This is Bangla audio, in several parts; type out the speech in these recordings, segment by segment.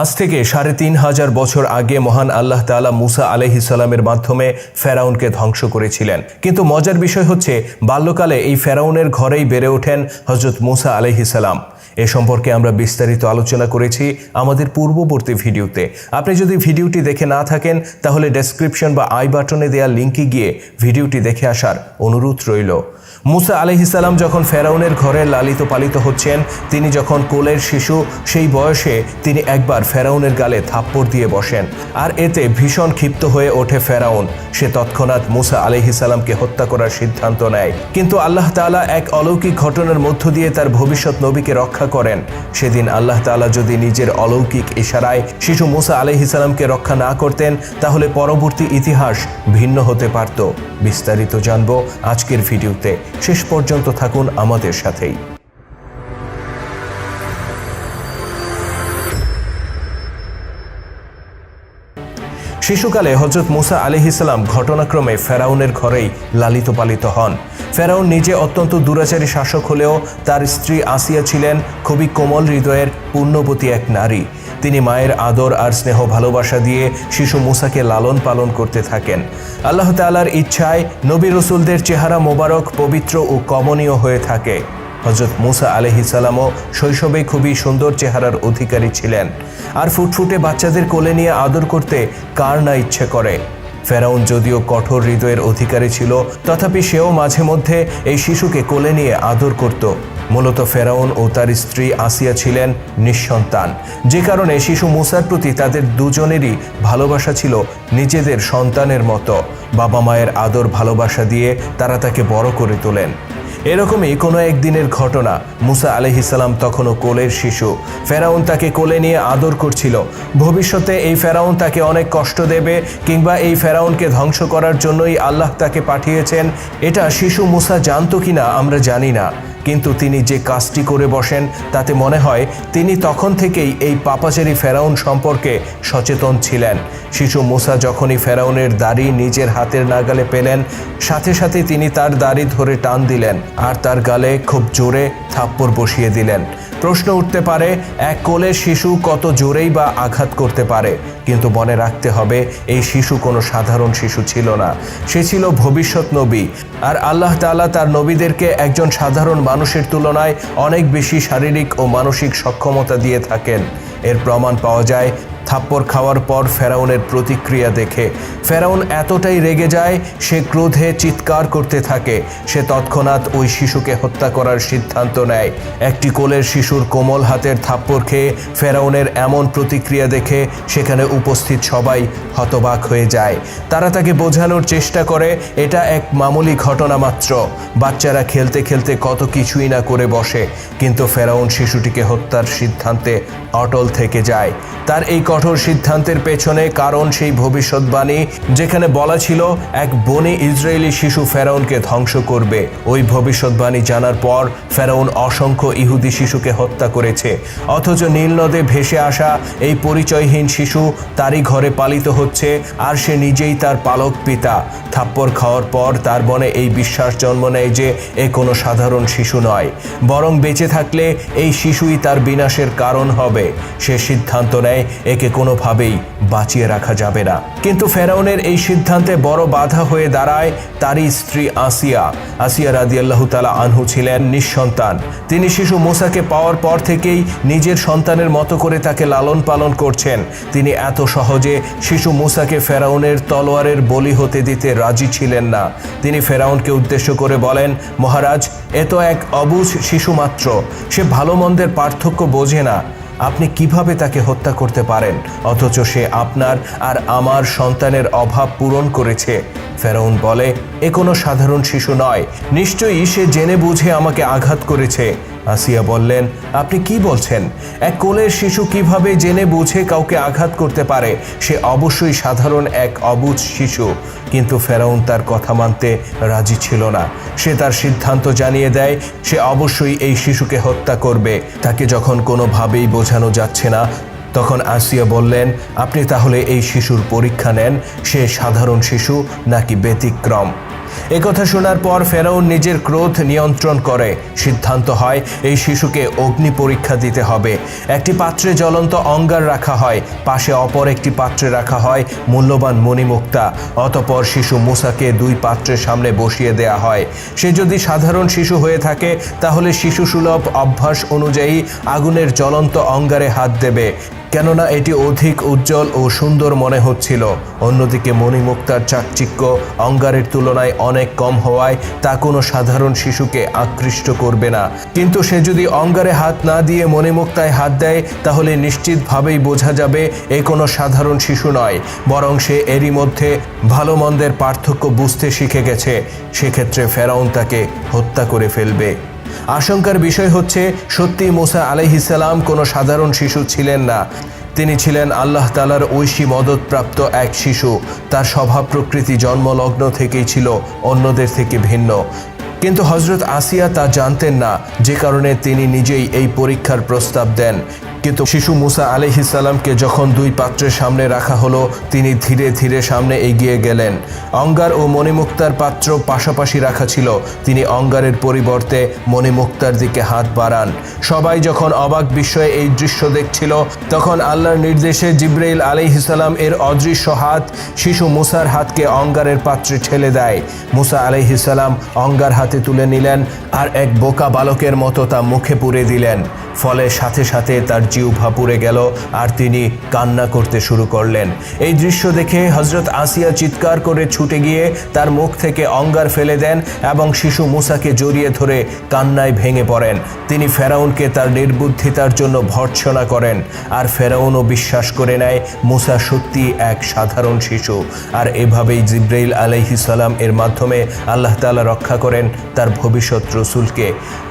আজ থেকে সাড়ে তিন হাজার বছর আগে মহান আল্লাহ তালা মুসা আলহিসাল্লামের মাধ্যমে ফেরাউনকে ধ্বংস করেছিলেন। কিন্তু মজার বিষয় হচ্ছে, বাল্যকালে এই ফেরাউনের ঘরেই বেড়ে ওঠেন হজরত মুসা আলহিসাল্লাম এ সম্পর্কে আমরা বিস্তারিত আলোচনা করেছি আমাদের পূর্ববর্তী ভিডিওতে। আপনি যদি ভিডিওটি দেখে না থাকেন, তাহলে ডেসক্রিপশন বা আই বাটনে দেওয়া লিঙ্কে গিয়ে ভিডিওটি দেখে আসার অনুরোধ রইল। মুসা আলহিসাল্লাম যখন ফেরাউনের ঘরে লালিত পালিত হচ্ছেন, তিনি যখন কোলের শিশু, সেই বয়সে তিনি একবার ফেরাউনের গালে থাপ্পড় দিয়ে বসেন। আর এতে ভীষণ ক্ষিপ্ত হয়ে ওঠে ফেরাউন। সে তৎক্ষণাৎ মুসা আলহিসাল্লামকে হত্যা করার সিদ্ধান্ত নেয়। কিন্তু আল্লাহ তাআলা এক অলৌকিক ঘটনার মধ্য দিয়ে তার ভবিষ্যৎ নবীকে রক্ষা করেন। সেদিন আল্লাহ তালা যদি নিজের অলৌকিক ইশারায় শিশু মুসা আলহিসাল্লামকে রক্ষা না করতেন, তাহলে পরবর্তী ইতিহাস ভিন্ন হতে পারত। বিস্তারিত জানব আজকের ভিডিওতে। শেষ পর্যন্ত থাকুন আমাদের সাথেই। শিশুকালে হজরত মুসা আলিহিসাল্লাম ঘটনাক্রমে ফেরাউনের ঘরেই লালিত পালিত হন। ফেরাউন নিজে অত্যন্ত দুরাচারী শাসক হলেও তার স্ত্রী আসিয়া ছিলেন খুবই কোমল হৃদয়ের পূর্ণবতী এক নারী। তিনি মায়ের আদর আর স্নেহ ভালোবাসা দিয়ে শিশু মুসাকে লালন পালন করতে থাকেন। আল্লাহ তালার ইচ্ছায় নবী রসুলদের চেহারা মোবারক, পবিত্র ও কমনীয় হয়ে থাকে। হজরত মুসা আলহিসাল্লামও শৈশবে খুবই সুন্দর চেহারার অধিকারী ছিলেন। আর ফুটফুটে বাচ্চাদের কোলে নিয়ে আদর করতে কার না ইচ্ছে করে? ফেরাউন যদিও কঠোর হৃদয়ের অধিকারী ছিল, তথাপি সেও মাঝে মধ্যে এই শিশুকে কোলে নিয়ে আদর করত। মূলত ফেরাউন ও তার স্ত্রী আসিয়া ছিলেন নিঃসন্তান। যে কারণে শিশু মুসার প্রতি তাদের দুজনেরই ভালোবাসা ছিল নিজেদের সন্তানের মতো। বাবা মায়ের আদর ভালোবাসা দিয়ে তারা তাকে বড় করে তোলেন। এরকমই কোনো একদিনের ঘটনা। মুসা আলহিসাল্লাম তখনও কোলের শিশু। ফেরাউন তাকে কোলে নিয়ে আদর করছিল। ভবিষ্যতে এই ফেরাউন তাকে অনেক কষ্ট দেবে কিংবা এই ফেরাউনকে ধ্বংস করার জন্যই আল্লাহ তাকে পাঠিয়েছেন। এটা শিশু মুসা জানতো কিনা আমরা জানি না। কিন্তু তিনি যে কাজটি করে বসেন, তাতে মনে হয় তিনি তখন থেকেই এই পাপাচারি ফেরাউন সম্পর্কে সচেতন ছিলেন। শিশু মুসা যখনই ফেরাউনের দাড়ি নিজের হাতের নাগালে পেলেন, সাথে সাথে তিনি তার দাড়ি ধরে টান দিলেন আর তার গালে খুব জোরে থাপ্পড় বসিয়ে দিলেন। প্রশ্ন উঠতে পারে, এক কোলে শিশু কত জোরেই বা আঘাত করতে পারে। কিন্তু মনে রাখতে হবে, এই শিশু কোনো সাধারণ শিশু ছিল না। সে ছিল ভবিষ্যৎ নবী। আর আল্লাহ তালা তার নবীদেরকে একজন সাধারণ মানুষের তুলনায় অনেক বেশি শারীরিক ও মানসিক সক্ষমতা দিয়ে থাকেন। এর প্রমাণ পাওয়া যায় থাপ্পড় খাওয়ার পর ফেরাউনের প্রতিক্রিয়া দেখে। ফেরাউন এতটাই রেগে যায়, সে ক্রোধে চিৎকার করতে থাকে। সে তৎক্ষণাৎ ওই শিশুকে হত্যা করার সিদ্ধান্ত নেয়। একটি কোলের শিশুর কোমল হাতের থাপ্পড় খেয়ে ফেরাউনের এমন প্রতিক্রিয়া দেখে সেখানে উপস্থিত সবাই হতবাক হয়ে যায়। তারা তাকে বোঝানোর চেষ্টা করে, এটা এক মামুলি ঘটনা মাত্র। বাচ্চারা খেলতে খেলতে কত কিছুই না করে বসে। কিন্তু ফেরাউন শিশুটিকে হত্যার সিদ্ধান্তে অটল থেকে যায়। তার এই কঠোর সিদ্ধান্তের পেছনে কারণ সেই ভবিষ্যৎবাণী যেখানে বলা ছিল এক বনে ইসরায়েলি শিশু ফেরাউনকে ধ্বংস করবে। ওই ভবিষ্যৎবাণী জানার পর ফেরাউন অসংখ্য ইহুদি শিশুকে হত্যা করেছে। অথচ নীলনদে ভেসে আসা এই পরিচয়হীন শিশু তারই ঘরে পালিত হচ্ছে আর সে নিজেই তার পালক পিতা। থাপ্পড় খাওয়ার পর তার মনে এই বিশ্বাস জন্ম নেয় যে এ কোনো সাধারণ শিশু নয়। বরং বেঁচে থাকলে এই শিশুই তার বিনাশের কারণ হবে। সে সিদ্ধান্ত নেয় একে কোনোভাবেই বাঁচিয়ে রাখা যাবে না। কিন্তু ফেরাউনের এই সিদ্ধান্তে বড় বাধা হয়ে দাঁড়ায় তারই স্ত্রী আসিয়া। আসিয়া রাদিয়াল্লাহু তালা আনহু ছিলেন নিঃসন্তান। তিনি শিশু মুসাকে পাওয়ার পর থেকেই নিজের সন্তানের মতো করে তাকে লালন পালন করছেন। তিনি এত সহজে শিশু মুসাকে ফেরাউনের তলোয়ারের বলি হতে দিতে রাজি ছিলেন না। তিনি ফেরাউনকে উদ্দেশ্য করে বলেন, মহারাজ, এ তো এক অবুঝ শিশু মাত্র সে ভালো মন্দের পার্থক্য বোঝে না। আপনি কীভাবে তাকে হত্যা করতে পারেন? অথচ সে আপনার আর আমার সন্তানের অভাব পূরণ করেছে। ফেরাউন বলে, এ কোনো সাধারণ শিশু নয়। নিশ্চয়ই সে জেনে বুঝে আমাকে আঘাত করেছে। আসিয়া বললেন, আপনি কি বলছেন? এক কোলের শিশু কীভাবে জেনে বুঝে কাউকে আঘাত করতে পারে? সে অবশ্যই সাধারণ এক অবুঝ শিশু। কিন্তু ফেরাউন তার কথা মানতে রাজি ছিল না। সে তার সিদ্ধান্ত জানিয়ে দেয়, সে অবশ্যই এই শিশুকে হত্যা করবে। তাকে যখন কোনোভাবেই বোঝানো যাচ্ছে না, তখন আসিয়া বললেন, আপনি তাহলে এই শিশুর পরীক্ষা নেন। সে সাধারণ শিশু নাকি ব্যতিক্রম? একথা শোনার পর ফেরাউন নিজের ক্রোধ নিয়ন্ত্রণ করে। সিদ্ধান্ত হয়, এই শিশুকে অগ্নি পরীক্ষা দিতে হবে। একটি পাত্রে জ্বলন্ত অঙ্গার রাখা হয়, পাশে অপর একটি পাত্রে রাখা হয় মূল্যবান মণিমুক্তা। অতপর শিশু মুসাকে দুই পাত্রের সামনে বসিয়ে দেয়া হয়। সে যদি সাধারণ শিশু হয়ে থাকে, তাহলে শিশু সুলভ অভ্যাস অনুযায়ী আগুনের জ্বলন্ত অঙ্গারে হাত দেবে। কেননা এটি অধিক উজ্জ্বল ও সুন্দর মনে হচ্ছিল। অন্যদিকে মণিমুক্তার চাকচিক্য অঙ্গারের তুলনায় অনেক কম হওয়ায় তা কোনো সাধারণ শিশুকে আকৃষ্ট করবে না। কিন্তু সে যদি অঙ্গারে হাত না দিয়ে মণিমুক্তায় হাত দেয়, তাহলে নিশ্চিতভাবেই বোঝা যাবে এ কোনো সাধারণ শিশু নয়, বরং সে এরই মধ্যে ভালো মন্দের পার্থক্য বুঝতে শিখে গেছে। সেক্ষেত্রে ফেরাউন তাকে হত্যা করে ফেলবে। আশঙ্কার বিষয় হচ্ছে, সত্যি মুসা আলহিসাল্লাম কোনো সাধারণ শিশু ছিলেন না। তিনি ছিলেন আল্লাহ তালার ঐশী মদতপ্রাপ্ত এক শিশু। তার স্বভাব প্রকৃতি জন্মলগ্ন থেকেই ছিল, অন্যদের থেকে ভিন্ন। কিন্তু হজরত আসিয়া তা জানতেন না, যে কারণে তিনি নিজেই এই পরীক্ষার প্রস্তাব দেন। কিন্তু শিশু মুসা আলিহিসাল্লামকে যখন দুই পাত্রের সামনে রাখা হলো, তিনি ধীরে ধীরে সামনে এগিয়ে গেলেন। অঙ্গার ও মণিমুক্তার পাত্র পাশাপাশি রাখা ছিল। তিনি অঙ্গারের পরিবর্তে মণিমুক্তার দিকে হাত বাড়ান। সবাই যখন অবাক বিস্ময়ে এই দৃশ্য দেখছিল, তখন আল্লাহর নির্দেশে জিব্রাইল আলাইহিসাল্লাম এর অদৃশ্য হাত শিশু মুসার হাতকে অঙ্গারের পাত্রে ঠেলে দেয়। মুসা আলাইহিসাল্লাম অঙ্গার হাতে তুলে নিলেন আর এক বোকা বালকের মতো তা মুখে পুরে দিলেন। ফলে সাথে সাথে তার জিউভা পুড়ে গেল আর তিনি কান্না করতে শুরু করলেন। এই দৃশ্য দেখে হজরত আসিয়া চিৎকার করে ছুটে গিয়ে তার মুখ থেকে অঙ্গার ফেলে দেন এবং শিশু মুসাকে জড়িয়ে ধরে কান্নায় ভেঙে পড়েন। তিনি ফেরাউনকে তার নির্বুদ্ধিতার জন্য ভর্ৎসনা করেন আর ফেরাউনও বিশ্বাস করে নেয়, মুসা সত্যি এক সাধারণ শিশু। আর এভাবেই জিব্রাইল আলাইহিসাল্লাম এর মাধ্যমে আল্লাহ তাআলা রক্ষা করেন তার ভবিষ্যৎ রসুলকে।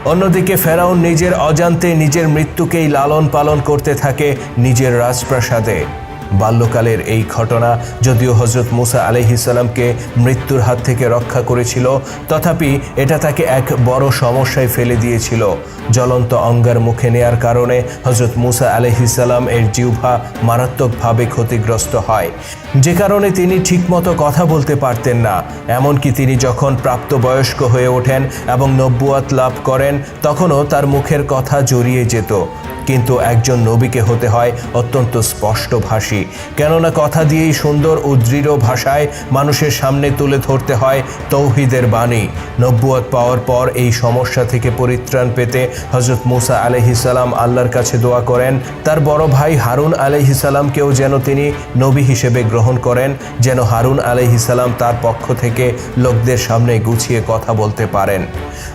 অন্যদিকে ফেরাউন নিজের অজান্তে নিজের মৃত্যুকেই লালন পালন করতে থাকে নিজের রাজপ্রাসাদে। বাল্যকালের এই ঘটনা যদিও হজরত মুসা আলহিসাল্লামকে মৃত্যুর হাত থেকে রক্ষা করেছিল, তথাপি এটা তাকে এক বড় সমস্যায় ফেলে দিয়েছিল। জ্বলন্ত অঙ্গার মুখে নেয়ার কারণে হজরত মুসা আলহিসাল্লাম এর জিহ্বা মারাত্মকভাবে ক্ষতিগ্রস্ত হয়। যে কারণে তিনি ঠিকমতো কথা বলতে পারতেন না। এমনকি তিনি যখন প্রাপ্তবয়স্ক হয়ে ওঠেন এবং নব্বুয়াত লাভ করেন, তখনও তার মুখের কথা জড়িয়ে যেত। কিন্তু একজন নবীকে হতে হয় অত্যন্ত স্পষ্টভাষী কেননা কথা দিয়েই সুন্দর ও দৃঢ় ভাষায় মানুষের সামনে তুলে ধরতে হয় তৌহিদের বাণী। নব্বুয়াত পাওয়ার পর এই সমস্যা থেকে পরিত্রাণ পেতে হজরত মুসা আলহিসাল্লাম আল্লাহর কাছে দোয়া করেন, তার বড় ভাই হারুন আলহিসাল্লামকেও যেন তিনি নবী হিসেবে গ্রহণ করেন, যেন হারুন আলহিসাল্লাম তার পক্ষ থেকে লোকদের সামনে গুছিয়ে কথা বলতে পারেন।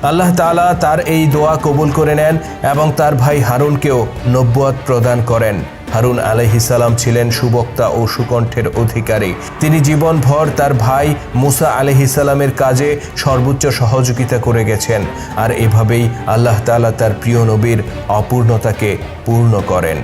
আল্লাহ তাআলা তার এই দোয়া কবুল করে নেন এবং তার ভাই হারুনকেও নব্বুয়াত প্রদান করেন। হারুন আলহিসাল্লাম ছিলেন সুবক্তা ও সুকণ্ঠের অধিকারী। তিনি জীবনভর তার ভাই মুসা আলহিসাল্লামের কাজে সর্বোচ্চ সহযোগিতা করে গেছেন আর এভাবেই আল্লাহ তালা তার প্রিয় নবীর অপূর্ণতাকে পূর্ণ করেন।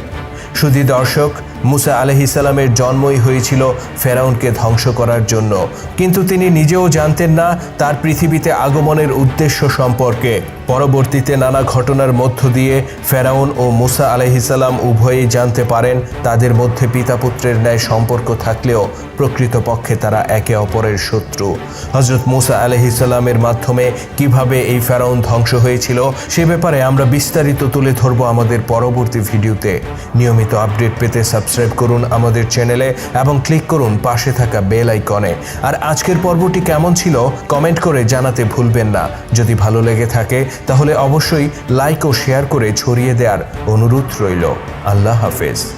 শুধু দর্শক, মুসা আলহিসাল্লামের জন্মই হয়েছিল ফেরাউনকে ধ্বংস করার জন্য। কিন্তু তিনি নিজেও জানতেন না তার পৃথিবীতে আগমনের উদ্দেশ্য সম্পর্কে। পরবর্তীতে নানা ঘটনার মধ্য দিয়ে ফেরাউন ও মুসা আলহিসাল্লাম উভয়েই জানতে পারেন তাদের মধ্যে পিতাপুত্রের ন্যায় সম্পর্ক থাকলেও প্রকৃতপক্ষে তারা একে অপরের শত্রু। হজরত মুসা আলহিসাল্লামের মাধ্যমে কীভাবে এই ফেরাউন ধ্বংস হয়েছিল সে ব্যাপারে আমরা বিস্তারিত তুলে ধরবো আমাদের পরবর্তী ভিডিওতে। নিয়মিত আপডেট পেতে সাবস্ক্রাইব করুন আমাদের চ্যানেলে এবং ক্লিক করুন পাশে থাকা বেল আইকনে। আর আজকের পর্বটি কেমন ছিল, কমেন্ট করে জানাতে ভুলবেন না। যদি ভালো লেগে থাকে তাহলে অবশ্যই লাইক ও শেয়ার করে ছড়িয়ে দেওয়ার অনুরোধ রইল। আল্লাহ হাফেজ।